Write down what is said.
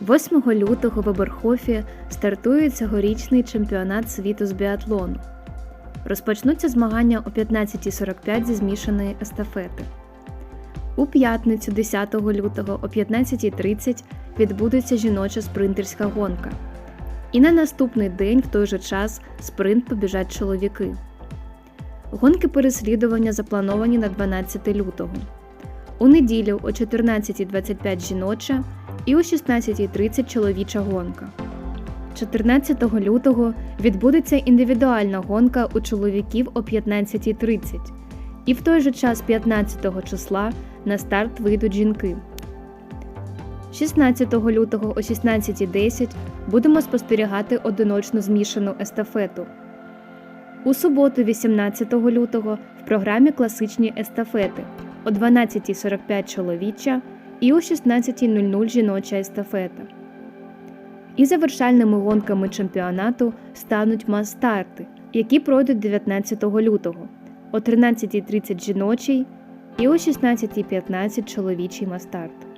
8 лютого в Оберхофі стартує цьогорічний чемпіонат світу з біатлону. Розпочнуться змагання о 15.45 зі змішаної естафети. У п'ятницю 10 лютого о 15.30 відбудеться жіноча спринтерська гонка. І на наступний день в той же час спринт побіжать чоловіки. Гонки переслідування заплановані на 12 лютого. У неділю о 14.25 жіноча і о 16.30 чоловіча гонка. 14 лютого відбудеться індивідуальна гонка у чоловіків о 15.30. І в той же час 15 числа на старт вийдуть жінки. 16 лютого о 16.10 будемо спостерігати одиночну змішану естафету. У суботу, 18 лютого, в програмі класичні естафети о 12.45 чоловіча і о 16.00 жіноча естафета. І завершальними гонками чемпіонату стануть мас-старти, які пройдуть 19 лютого о 13.30 жіночий і о 16.15 чоловічий мастарт.